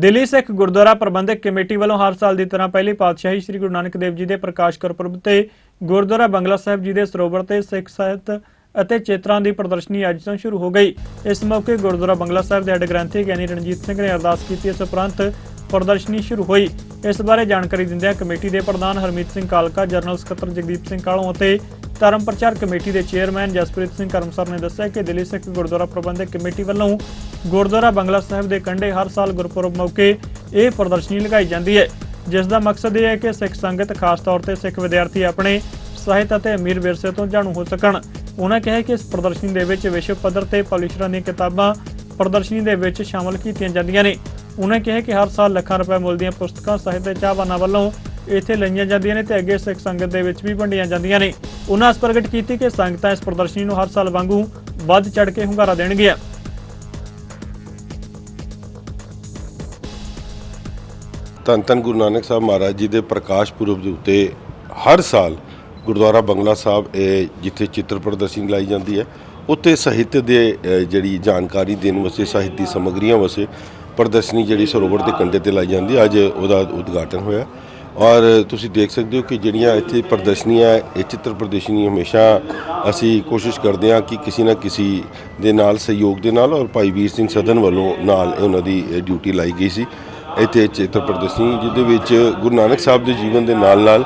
Delhi Sikh Gurdwara Prabandhak committee ਵੱਲੋਂ ਹਰ ਸਾਲ ਦੀ ਤਰ੍ਹਾਂ ਪਹਿਲੀ ਪਾਤਸ਼ਾਹੀ ਸ੍ਰੀ ਗੁਰੂ ਨਾਨਕ ਦੇਵ ਜੀ ਦੇ ਪ੍ਰਕਾਸ਼ ਗੁਰਪੁਰਬ ਤੇ ਗੁਰਦੁਆਰਾ ਬੰਗਲਾ ਸਾਹਿਬ ਜੀ ਦੇ ਸਰੋਵਰ ਤੇ ਸਿੱਖ ਸਾਹਿਤ ਅਤੇ ਚੇਤਰਾਂ ਦੀ ਪ੍ਰਦਰਸ਼ਨੀ ਅੱਜ ਤੋਂ ਸ਼ੁਰੂ ਹੋ ਗਈ। ਇਸ ਮੌਕੇ ਗੁਰਦੁਆਰਾ ਬੰਗਲਾ ਸਾਹਿਬ ਦੇ ਹੈੱਡ ਗ੍ਰੰਥੀ ਗਿਆਨੀ ਰਣਜੀਤ ਸਿੰਘ ਨੇ ਅਰਦਾਸ ਕੀਤੀ। ਇਸ ਉਪਰੰਤ ਪ੍ਰਦਰਸ਼ਨੀ ਸ਼ੁਰੂ ਹੋਈ। ਇਸ ਬਾਰੇ ਜਾਣਕਾਰੀ ਦਿੰਦਿਆਂ ਕਮੇਟੀ ਦੇ ਪ੍ਰਧਾਨ ਹਰਮੀਤ ਸਿੰਘ ਕਾਲਕਾ ਜਨਰਲ ਸਕੱਤਰ ਜਗਦੀਪ ਸਿੰਘ ਕਾਲੋਂ ਅਤੇ ਧਰਮ ਪ੍ਰਚਾਰ ਕਮੇਟੀ ਦੇ ਚੇਅਰਮੈਨ ਜਸਪ੍ਰੀਤ ਸਿੰਘ ਕਰਮਸਰ ਨੇ ਦੱਸਿਆ ਕਿ ਦਿੱਲੀ ਸਿੱਖ ਗੁਰਦੁਆਰਾ ਪ੍ਰਬੰਧਕ ਕਮੇਟੀ ਵੱਲੋਂ ਗੁਰਦੁਆਰਾ ਬੰਗਲਾ ਸਾਹਿਬ ਦੇ ਕੰਢੇ ਹਰ ਸਾਲ ਗੁਰਪੁਰਬ ਮੌਕੇ ਇਹ ਪ੍ਰਦਰਸ਼ਨੀ ਲਗਾਈ ਜਾਂਦੀ ਹੈ, ਜਿਸ ਦਾ ਮਕਸਦ ਇਹ ਹੈ ਕਿ ਸਿੱਖ ਸੰਗਤ, ਖਾਸ ਤੌਰ ਤੇ ਸਿੱਖ ਵਿਦਿਆਰਥੀ ਆਪਣੇ ਸਾਹਿਤ ਅਤੇ ਅਮੀਰ ਵਿਰਸੇ ਤੋਂ ਜਾਣੂ ਹੋ ਸਕਣ। ਉਹਨਾਂ ਕਿਹਾ ਕਿ ਇਸ ਪ੍ਰਦਰਸ਼ਨੀ ਦੇ ਵਿੱਚ ਵਿਸ਼ਵ ਪੱਧਰ ਤੇ ਪਬਲਿਸ਼ਰਾਂ ਦੀਆਂ ਕਿਤਾਬਾਂ ਪ੍ਰਦਰਸ਼ਨੀ ਦੇ ਵਿੱਚ ਸ਼ਾਮਲ ਕੀਤੀਆਂ ਜਾਂਦੀਆਂ ਨੇ। ਉਹਨਾਂ ਕਿਹਾ ਕਿ ਹਰ ਸਾਲ ਲੱਖਾਂ ਰੁਪਏ ਮੁੱਲ ਦੀਆਂ ਪੁਸਤਕਾਂ, ਸਾਹਿਤ ਦੇ ਚਾਹਵਾਨਾਂ ਵੱਲੋਂ ਇੱਥੇ ਲਈਆਂ ਜਾਂਦੀਆਂ ਨੇ ਤੇ ਅੱਗੇ ਸਿੱਖ ਸੰਗਤ ਦੇ ਵਿੱਚ ਵੀ ਵੰਡੀਆਂ ਜਾਂਦੀਆਂ ਨੇ। ਉਹਨਾਂ ਆਸ ਪ੍ਰਗਟ ਕੀਤੀ ਕਿ ਸੰਗਤਾਂ ਇਸ ਪ੍ਰਦਰਸ਼ਨੀ ਨੂੰ ਹਰ ਸਾਲ ਵਾਂਗੂ ਵੱਧ ਚੜ ਕੇ ਹੁੰਗਾਰਾ ਦੇਣਗੀਆਂ। ਧੰਨ ਧੰਨ ਗੁਰੂ ਨਾਨਕ ਸਾਹਿਬ ਮਹਾਰਾਜ ਜੀ ਦੇ ਪ੍ਰਕਾਸ਼ ਪੁਰਬ ਦੇ ਉੱਤੇ ਹਰ ਸਾਲ ਗੁਰਦੁਆਰਾ ਬੰਗਲਾ ਸਾਹਿਬ, ਇਹ ਜਿੱਥੇ ਚਿੱਤਰ ਪ੍ਰਦਰਸ਼ਨੀ ਲਾਈ ਜਾਂਦੀ ਹੈ, ਉੱਥੇ ਸਾਹਿਤ ਦੇ ਜਿਹੜੀ ਜਾਣਕਾਰੀ ਦੇਣ ਵਾਸਤੇ, ਸਾਹਿਤ ਦੀ ਸਮੱਗਰੀਆਂ ਵਾਸਤੇ ਪ੍ਰਦਰਸ਼ਨੀ ਜਿਹੜੀ ਸਰੋਵਰ ਦੇ ਕੰਢੇ ਤੇ ਲਾਈ ਜਾਂਦੀ ਹੈ। ਅੱਜ ਉਹਦਾ ਉਦਘਾਟਨ ਹੋਇਆ। ਔਰ ਤੁਸੀਂ ਦੇਖ ਸਕਦੇ ਹੋ ਕਿ ਜਿਹੜੀਆਂ ਇੱਥੇ ਪ੍ਰਦਰਸ਼ਨੀਆਂ ਇਹ ਚਿੱਤਰ ਪ੍ਰਦਰਸ਼ਨੀ ਹਮੇਸ਼ਾ ਅਸੀਂ ਕੋਸ਼ਿਸ਼ ਕਰਦੇ ਹਾਂ ਕਿ ਕਿਸੇ ਨਾ ਕਿਸੇ ਦੇ ਨਾਲ, ਸਹਿਯੋਗ ਦੇ ਨਾਲ ਔਰ ਭਾਈ ਵੀਰ ਸਿੰਘ ਸਦਨ ਵੱਲੋਂ ਨਾਲ ਉਹਨਾਂ ਦੀ ਡਿਊਟੀ ਲਾਈ ਗਈ ਸੀ। ਇੱਥੇ ਚਿੱਤਰ ਪ੍ਰਦਰਸ਼ਨੀ, ਜਿਹਦੇ ਵਿੱਚ ਗੁਰੂ ਨਾਨਕ ਸਾਹਿਬ ਦੇ ਜੀਵਨ ਦੇ ਨਾਲ ਨਾਲ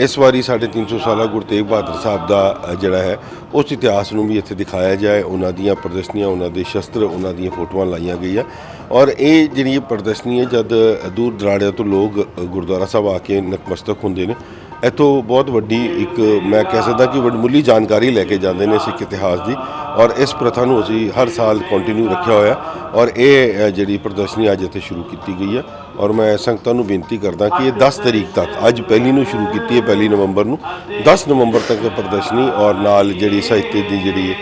ਇਸ ਵਾਰੀ ਸਾਡੇ 300 ਸਾਲਾ ਗੁਰੂ ਤੇਗ ਬਹਾਦਰ ਸਾਹਿਬ ਦਾ ਜਿਹੜਾ ਹੈ, ਉਸ ਇਤਿਹਾਸ ਨੂੰ ਵੀ ਇੱਥੇ ਦਿਖਾਇਆ ਜਾਏ। ਉਹਨਾਂ ਦੀਆਂ ਪ੍ਰਦਰਸ਼ਨੀਆਂ, ਉਹਨਾਂ ਦੇ ਸ਼ਸਤਰ, ਉਹਨਾਂ ਦੀਆਂ ਫੋਟੋਆਂ ਲਾਈਆਂ ਗਈਆਂ। ਔਰ ਇਹ ਜਿਹੜੀ ਪ੍ਰਦਰਸ਼ਨੀ ਹੈ ਜਦ ਦੂਰ ਦਰਾੜਿਆਂ ਤੋਂ ਲੋਕ ਗੁਰਦੁਆਰਾ ਸਾਹਿਬ ਆ ਕੇ ਨਤਮਸਤਕ ਹੁੰਦੇ ਨੇ, ਇੱਥੋਂ ਬਹੁਤ ਵੱਡੀ ਇੱਕ, ਮੈਂ ਕਹਿ ਸਕਦਾ ਕਿ ਵਡਮੁੱਲੀ ਜਾਣਕਾਰੀ ਲੈ ਕੇ ਜਾਂਦੇ ਨੇ ਸਿੱਖ ਇਤਿਹਾਸ ਦੀ। ਔਰ ਇਸ ਪ੍ਰਥਾ ਨੂੰ ਅਸੀਂ ਹਰ ਸਾਲ ਕੰਟੀਨਿਊ ਰੱਖਿਆ ਹੋਇਆ ਔਰ ਇਹ ਜਿਹੜੀ ਪ੍ਰਦਰਸ਼ਨੀ ਅੱਜ ਇੱਥੇ ਸ਼ੁਰੂ ਕੀਤੀ ਗਈ ਹੈ ਔਰ ਮੈਂ ਸੰਗਤਾਂ ਨੂੰ ਬੇਨਤੀ ਕਰਦਾ ਕਿ ਇਹ 10 ਤਰੀਕ ਤੱਕ ਅੱਜ ਪਹਿਲੀ ਨੂੰ ਸ਼ੁਰੂ ਕੀਤੀ ਹੈ ਪਹਿਲੀ ਨਵੰਬਰ ਨੂੰ 10 ਨਵੰਬਰ ਤੱਕ ਇਹ ਪ੍ਰਦਰਸ਼ਨੀ ਔਰ ਨਾਲ ਜਿਹੜੀ ਸਾਹਿਤ ਦੀ ਜਿਹੜੀ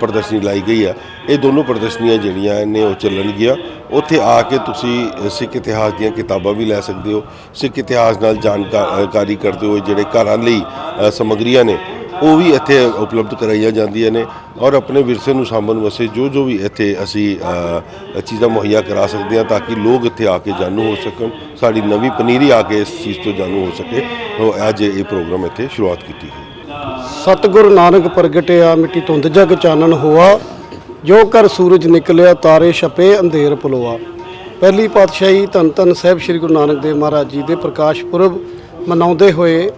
ਪ੍ਰਦਰਸ਼ਨੀ ਲਾਈ ਗਈ ਹੈ ਇਹ ਦੋਨੋਂ ਪ੍ਰਦਰਸ਼ਨੀਆਂ ਜਿਹੜੀਆਂ ਨੇ ਉਹ ਚੱਲਣਗੀਆਂ ਉੱਥੇ ਆ ਕੇ ਤੁਸੀਂ ਸਿੱਖ ਇਤਿਹਾਸ ਦੀਆਂ ਕਿਤਾਬਾਂ ਵੀ ਲੈ ਸਕਦੇ ਹੋ। ਸਿੱਖ ਇਤਿਹਾਸ ਨਾਲ ਜਾਣਕਾਰੀ ਕਰਦੇ ਹੋ ਜਿਹੜੇ ਘਰਾਂ ਲਈ ਅ, ਸਮੱਗਰੀਆਂ ਨੇ ਉਹ ਵੀ ਇੱਥੇ ਉਪਲਬਧ ਕਰਾਈਆਂ ਜਾਂਦੀਆਂ ਨੇ ਔਰ ਆਪਣੇ ਵਿਰਸੇ ਨੂੰ ਸਾਂਭਣ ਵਾਸਤੇ ਜੋ ਜੋ ਵੀ ਇੱਥੇ ਅਸੀਂ ਚੀਜ਼ਾਂ ਮੁਹੱਈਆ ਕਰਾ ਸਕਦੇ ਹਾਂ ਤਾਂ ਕਿ ਲੋਕ ਇੱਥੇ ਆ ਕੇ ਜਾਣੂ ਹੋ ਸਕਣ, ਸਾਡੀ ਨਵੀਂ ਪਨੀਰੀ ਆ ਕੇ ਇਸ ਚੀਜ਼ ਤੋਂ ਜਾਣੂ ਹੋ ਸਕੇ। ਉਹ ਅੱਜ ਇਹ ਪ੍ਰੋਗਰਾਮ ਇੱਥੇ ਸ਼ੁਰੂਆਤ ਕੀਤੀ ਹੈ ਸਤਿਗੁਰ ਨਾਨਕ ਪ੍ਰਗਟਿਆ ਮਿੱਟੀ ਧੁੰਦ ਜਗ ਚਾਨਣ ਹੋਆ, ਜੋ ਕਰ ਸੂਰਜ ਨਿਕਲਿਆ ਤਾਰੇ ਛਪੇ ਅੰਧੇਰ ਪਲੋਆ ਪਹਿਲੀ ਪਾਤਸ਼ਾਹੀ ਧੰਨ ਧੰਨ ਸਾਹਿਬ ਸ੍ਰੀ ਗੁਰੂ ਨਾਨਕ ਦੇਵ ਮਹਾਰਾਜ ਜੀ ਦੇ ਪ੍ਰਕਾਸ਼ ਪੁਰਬ ਮਨਾਉਂਦੇ ਹੋਏ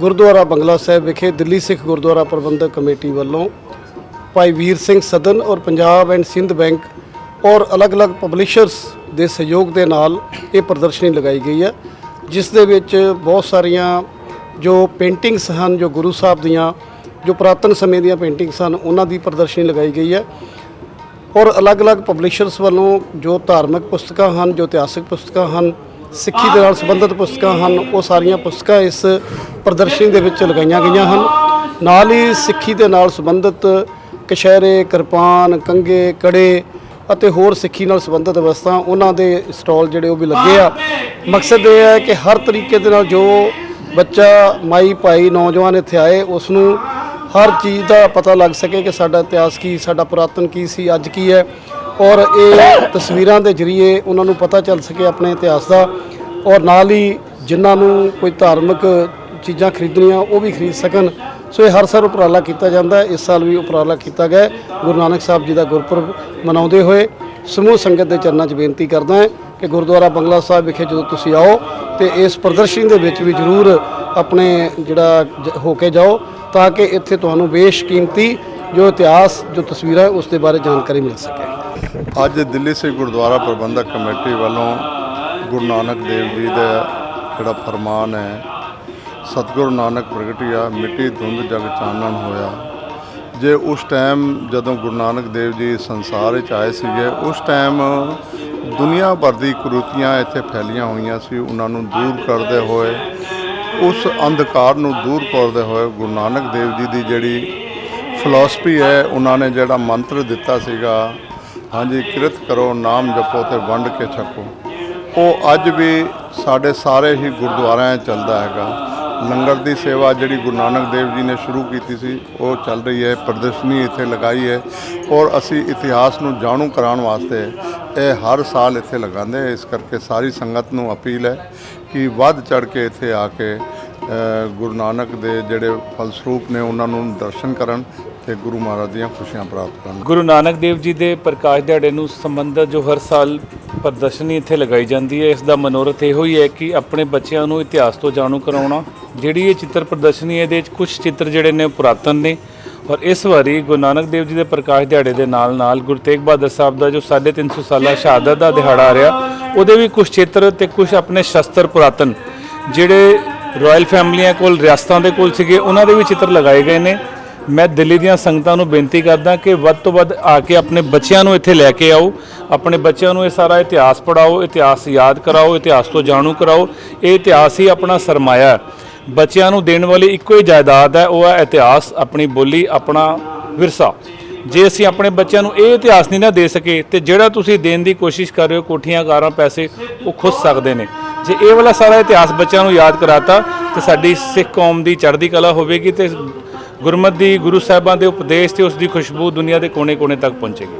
ਗੁਰਦੁਆਰਾ ਬੰਗਲਾ ਸਾਹਿਬ ਵਿਖੇ ਦਿੱਲੀ ਸਿੱਖ ਗੁਰਦੁਆਰਾ ਪ੍ਰਬੰਧਕ ਕਮੇਟੀ ਵੱਲੋਂ ਭਾਈ ਵੀਰ ਸਿੰਘ ਸਦਨ ਔਰ ਪੰਜਾਬ ਐਂਡ ਸਿੰਧ ਬੈਂਕ ਔਰ ਅਲੱਗ-ਅਲੱਗ ਪਬਲਿਸ਼ਰਸ ਦੇ ਸਹਿਯੋਗ ਦੇ ਨਾਲ ਇਹ ਪ੍ਰਦਰਸ਼ਨੀ ਲਗਾਈ ਗਈ ਹੈ, ਜਿਸ ਦੇ ਵਿੱਚ ਬਹੁਤ ਸਾਰੀਆਂ ਜੋ ਪੇਂਟਿੰਗਸ ਹਨ, ਜੋ ਗੁਰੂ ਸਾਹਿਬ ਦੀਆਂ, ਜੋ ਪੁਰਾਤਨ ਸਮੇਂ ਦੀਆਂ ਪੇਂਟਿੰਗਸ ਹਨ, ਉਹਨਾਂ ਦੀ ਪ੍ਰਦਰਸ਼ਨੀ ਲਗਾਈ ਗਈ ਹੈ। ਔਰ ਅਲੱਗ-ਅਲੱਗ ਪਬਲਿਸ਼ਰਸ ਵੱਲੋਂ ਜੋ ਧਾਰਮਿਕ ਪੁਸਤਕਾਂ ਹਨ, ਜੋ ਇਤਿਹਾਸਿਕ ਪੁਸਤਕਾਂ ਹਨ ਸਿੱਖੀ ਦੇ ਨਾਲ ਸੰਬੰਧਿਤ ਪੁਸਤਕਾਂ ਹਨ। ਉਹ ਸਾਰੀਆਂ ਪੁਸਤਕਾਂ ਇਸ ਪ੍ਰਦਰਸ਼ਨੀ ਦੇ ਵਿੱਚ ਲਗਾਈਆਂ ਗਈਆਂ ਹਨ। ਨਾਲ ਹੀ ਸਿੱਖੀ ਦੇ ਨਾਲ ਸੰਬੰਧਿਤ ਕਸ਼ਹਿਰੇ, ਕਿਰਪਾਨ ਕੰਗੇ ਕੜੇ ਅਤੇ ਹੋਰ ਸਿੱਖੀ ਨਾਲ ਸੰਬੰਧਿਤ ਵਸਤਾਂ, ਉਹਨਾਂ ਦੇ ਸਟਾਲ ਜਿਹੜੇ ਉਹ ਵੀ ਲੱਗੇ ਆ। ਮਕਸਦ ਇਹ ਹੈ ਕਿ ਹਰ ਤਰੀਕੇ ਦੇ ਨਾਲ ਜੋ ਬੱਚਾ, ਮਾਈ, ਭਾਈ, ਨੌਜਵਾਨ ਇੱਥੇ ਆਏ ਉਸ ਨੂੰ ਹਰ ਚੀਜ਼ ਦਾ ਪਤਾ ਲੱਗ ਸਕੇ ਕਿ ਸਾਡਾ ਇਤਿਹਾਸ ਕੀ, ਸਾਡਾ ਪੁਰਾਤਨ ਕੀ ਸੀ, ਅੱਜ ਕੀ ਹੈ। ਔਰ ਇਹ ਤਸਵੀਰਾਂ ਦੇ ਜ਼ਰੀਏ ਉਹਨਾਂ ਨੂੰ ਪਤਾ ਚੱਲ ਸਕੇ ਆਪਣੇ ਇਤਿਹਾਸ ਦਾ। ਔਰ ਨਾਲ ਹੀ ਜਿਨ੍ਹਾਂ ਨੂੰ ਕੋਈ ਧਾਰਮਿਕ ਚੀਜ਼ਾਂ ਖਰੀਦਣੀਆਂ, ਉਹ ਵੀ ਖਰੀਦ ਸਕਣ। ਸੋ ਇਹ ਹਰ ਸਾਲ ਉਪਰਾਲਾ ਕੀਤਾ ਜਾਂਦਾ ਇਸ ਸਾਲ ਵੀ ਉਪਰਾਲਾ ਕੀਤਾ ਗਿਆ ਗੁਰੂ ਨਾਨਕ ਸਾਹਿਬ ਜੀ ਦਾ ਗੁਰਪੁਰਬ ਮਨਾਉਂਦੇ ਹੋਏ ਸਮੂਹ ਸੰਗਤ ਦੇ ਚਰਨਾਂ 'ਚ ਬੇਨਤੀ ਕਰਦਾ ਹਾਂ ਕਿ ਗੁਰਦੁਆਰਾ ਬੰਗਲਾ ਸਾਹਿਬ ਵਿਖੇ ਜਦੋਂ ਤੁਸੀਂ ਆਓ ਤੇ ਇਸ ਪ੍ਰਦਰਸ਼ਨੀ ਦੇ ਵਿੱਚ ਵੀ ਜ਼ਰੂਰ ਆਪਣੇ ਜਿਹੜਾ ਹੋ ਕੇ ਜਾਓ ਤਾਂ ਕਿ ਇੱਥੇ ਤੁਹਾਨੂੰ ਬੇਸ਼ਕੀਮਤੀ ਜੋ ਇਤਿਹਾਸ, ਜੋ ਤਸਵੀਰਾਂ ਉਸ ਦੇ ਬਾਰੇ ਜਾਣਕਾਰੀ ਮਿਲ ਸਕੇ। ਅੱਜ ਦਿੱਲੀ ਸਿੱਖ ਗੁਰਦੁਆਰਾ ਪ੍ਰਬੰਧਕ ਕਮੇਟੀ ਵੱਲੋਂ ਗੁਰੂ ਨਾਨਕ ਦੇਵ ਜੀ ਦਾ ਜਿਹੜਾ ਫਰਮਾਨ ਹੈ, ਸਤਿਗੁਰੂ ਨਾਨਕ ਪ੍ਰਗਟਿਆ ਮਿੱਟੀ ਧੁੰਦ ਜਗ ਚਾਨਣ ਹੋਇਆ। ਜੇ ਉਸ ਟਾਈਮ ਜਦੋਂ ਗੁਰੂ ਨਾਨਕ ਦੇਵ ਜੀ ਸੰਸਾਰ ਵਿੱਚ ਆਏ ਸੀਗੇ, ਉਸ ਟਾਈਮ ਦੁਨੀਆ ਭਰ ਦੀ ਕੁਰੀਤੀਆਂ ਇੱਥੇ ਫੈਲੀਆਂ ਹੋਈਆਂ ਸੀ, ਉਹਨਾਂ ਨੂੰ ਦੂਰ ਕਰਦੇ ਹੋਏ, ਉਸ ਅੰਧਕਾਰ ਨੂੰ ਦੂਰ ਕਰਦੇ ਹੋਏ ਗੁਰੂ ਨਾਨਕ ਦੇਵ ਜੀ ਦੀ ਜਿਹੜੀ ਫਿਲਾਸਫੀ ਹੈ, ਉਹਨਾਂ ਨੇ ਜਿਹੜਾ ਮੰਤਰ ਦਿੱਤਾ ਸੀਗਾ ਹਾਂਜੀ, ਕਿਰਤ ਕਰੋ, ਨਾਮ ਜਪੋ ਤੇ ਵੰਡ ਕੇ ਛਕੋ। ਉਹ ਅੱਜ ਵੀ ਸਾਡੇ ਸਾਰੇ ਹੀ ਗੁਰਦੁਆਰਿਆਂ 'ਚ ਚੱਲਦਾ ਹੈਗਾ। ਲੰਗਰ ਦੀ ਸੇਵਾ ਜਿਹੜੀ ਗੁਰੂ ਨਾਨਕ ਦੇਵ ਜੀ ਨੇ ਸ਼ੁਰੂ ਕੀਤੀ ਸੀ, ਉਹ ਚੱਲ ਰਹੀ ਹੈ, ਪ੍ਰਦਰਸ਼ਨੀ ਇੱਥੇ ਲਗਾਈ ਹੈ ਔਰ ਅਸੀਂ ਇਤਿਹਾਸ ਨੂੰ ਜਾਣੂ ਕਰਾਉਣ ਵਾਸਤੇ ਇਹ ਹਰ ਸਾਲ ਇੱਥੇ ਲਗਾਉਂਦੇ ਇਸ ਕਰਕੇ ਸਾਰੀ ਸੰਗਤ ਨੂੰ ਅਪੀਲ ਹੈ ਕਿ ਵੱਧ ਚੜ ਕੇ ਇੱਥੇ ਆ ਕੇ ਗੁਰੂ ਨਾਨਕ ਦੇ ਜਿਹੜੇ ਫਲਸਰੂਪ ਨੇ, ਉਹਨਾਂ ਨੂੰ ਦਰਸ਼ਨ ਕਰਨ ਤੇ ਗੁਰੂ ਮਹਾਰਾਜ ਦੀਆਂ ਖੁਸ਼ੀਆਂ ਪ੍ਰਾਪਤ ਕਰਨ। ਗੁਰੂ ਨਾਨਕ ਦੇਵ ਜੀ ਦੇ ਪ੍ਰਕਾਸ਼ ਦਿਹਾੜੇ ਨੂੰ ਸੰਬੰਧਿਤ ਜੋ ਹਰ ਸਾਲ ਪ੍ਰਦਰਸ਼ਨੀ ਇੱਥੇ ਲਗਾਈ ਜਾਂਦੀ ਹੈ, ਇਸ ਦਾ ਮਨੋਰਥ ਇਹੋ ਹੀ ਹੈ ਕਿ ਆਪਣੇ ਬੱਚਿਆਂ ਨੂੰ ਇਤਿਹਾਸ ਤੋਂ ਜਾਣੂ ਕਰਾਉਣਾ, ਜਿਹੜੀ ਇਹ ਚਿੱਤਰ ਪ੍ਰਦਰਸ਼ਨੀ ਇਹਦੇ ਵਿੱਚ ਕੁਝ ਚਿੱਤਰ ਜਿਹੜੇ ਨੇ ਉਹ ਪੁਰਾਤਨ ਨੇ ਔਰ ਇਸ ਵਾਰੀ ਗੁਰੂ ਨਾਨਕ ਦੇਵ ਜੀ ਦੇ ਪ੍ਰਕਾਸ਼ ਦਿਹਾੜੇ ਦੇ ਨਾਲ ਨਾਲ ਗੁਰੂ ਤੇਗ ਬਹਾਦਰ ਸਾਹਿਬ ਦਾ ਜੋ 350 ਸਾਲਾ ਸ਼ਹਾਦਤ ਦਾ ਦਿਹਾੜਾ ਆ ਰਿਹਾ, ਉਹਦੇ ਵੀ ਕੁਝ ਚਿੱਤਰ ਤੇ ਕੁਝ ਆਪਣੇ ਸ਼ਸਤਰ ਪੁਰਾਤਨ, ਜਿਹੜੇ ਰਾਇਲ ਫੈਮਲੀਆਂ ਕੋਲ, ਰਿਆਸਤਾਂ ਦੇ ਕੋਲ ਸੀਗੇ, ਉਹਨਾਂ ਦੇ ਵੀ ਚਿੱਤਰ ਲਗਾਏ ਗਏ ਨੇ। ਮੈਂ ਦਿੱਲੀ ਦੀਆਂ ਸੰਗਤਾਂ ਨੂੰ ਬੇਨਤੀ ਕਰਦਾ ਕਿ ਵੱਧ ਤੋਂ ਵੱਧ ਆ ਕੇ ਆਪਣੇ ਬੱਚਿਆਂ ਨੂੰ ਇੱਥੇ ਲੈ ਕੇ ਆਓ, ਆਪਣੇ ਬੱਚਿਆਂ ਨੂੰ ਇਹ ਸਾਰਾ ਇਤਿਹਾਸ ਪੜਾਓ ਇਤਿਹਾਸ ਯਾਦ ਕਰਾਓ, ਇਤਿਹਾਸ ਤੋਂ ਜਾਣੂ ਕਰਾਓ। ਇਹ ਇਤਿਹਾਸ ਹੀ ਆਪਣਾ ਸਰਮਾਇਆ ਹੈ। ਬੱਚਿਆਂ ਨੂੰ ਦੇਣ ਵਾਲੀ ਇੱਕੋ ਹੀ ਜਾਇਦਾਦ ਹੈ, ਉਹ ਹੈ ਇਤਿਹਾਸ, ਆਪਣੀ ਬੋਲੀ, ਆਪਣਾ ਵਿਰਸਾ। ਜੇ ਅਸੀਂ ਆਪਣੇ ਬੱਚਿਆਂ ਨੂੰ ਇਹ ਇਤਿਹਾਸ ਨਹੀਂ ਨਾ ਦੇ ਸਕੇ ਤੇ ਜਿਹੜਾ ਤੁਸੀਂ ਦੇਣ ਦੀ ਕੋਸ਼ਿਸ਼ ਕਰ ਰਹੇ ਹੋ, ਕੋਠੀਆਂ, ਕਾਰਾਂ, ਪੈਸੇ, ਉਹ ਖੁੱਸ ਸਕਦੇ ਨੇ। ਜੇ ਇਹ ਵਾਲਾ ਸਾਰਾ ਇਤਿਹਾਸ ਬੱਚਿਆਂ ਨੂੰ ਯਾਦ ਕਰਾਤਾ, ਤੇ ਸਾਡੀ ਸਿੱਖ ਕੌਮ ਦੀ ਚੜ੍ਹਦੀ ਕਲਾ ਹੋਵੇਗੀ ਤੇ ਗੁਰਮਤਿ ਦੀ ਗੁਰੂ ਸਾਹਿਬਾਂ ਦੇ ਉਪਦੇਸ਼ ਤੇ ਉਸ ਦੀ ਖੁਸ਼ਬੂ ਦੁਨੀਆ ਦੇ ਕੋਨੇ-ਕੋਨੇ ਤੱਕ ਪਹੁੰਚੇਗੀ।